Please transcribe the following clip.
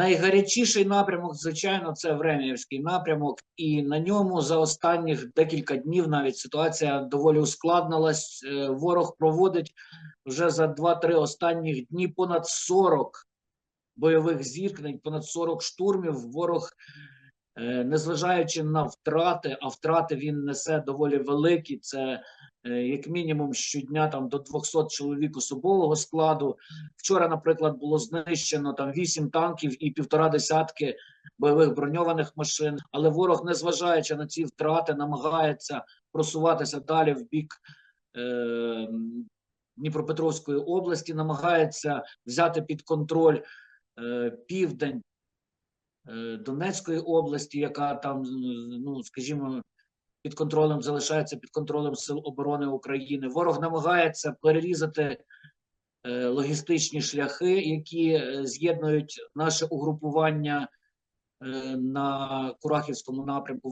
Найгарячіший напрямок, звичайно, це Времівський напрямок, і на ньому за останніх декілька днів навіть ситуація доволі ускладнилась. Е, Ворог проводить вже за 2-3 останніх дні понад 40 бойових зіткнень, понад 40 штурмів. Ворог, е, незважаючи на втрати, а втрати він несе доволі великі. Це як мінімум щодня там до 200 чоловік особового складу. Вчора, наприклад, було знищено там 8 танків і півтора десятки бойових броньованих машин. Але ворог, незважаючи на ці втрати, намагається просуватися далі в бік. Е, Дніпропетровської області намагається взяти під контроль е, південь е, Донецької області, яка там, ну скажімо, під контролем залишається під контролем Сил оборони України. Ворог намагається перерізати е, логістичні шляхи, які е, з'єднують наше угрупування е, на Курахівському напрямку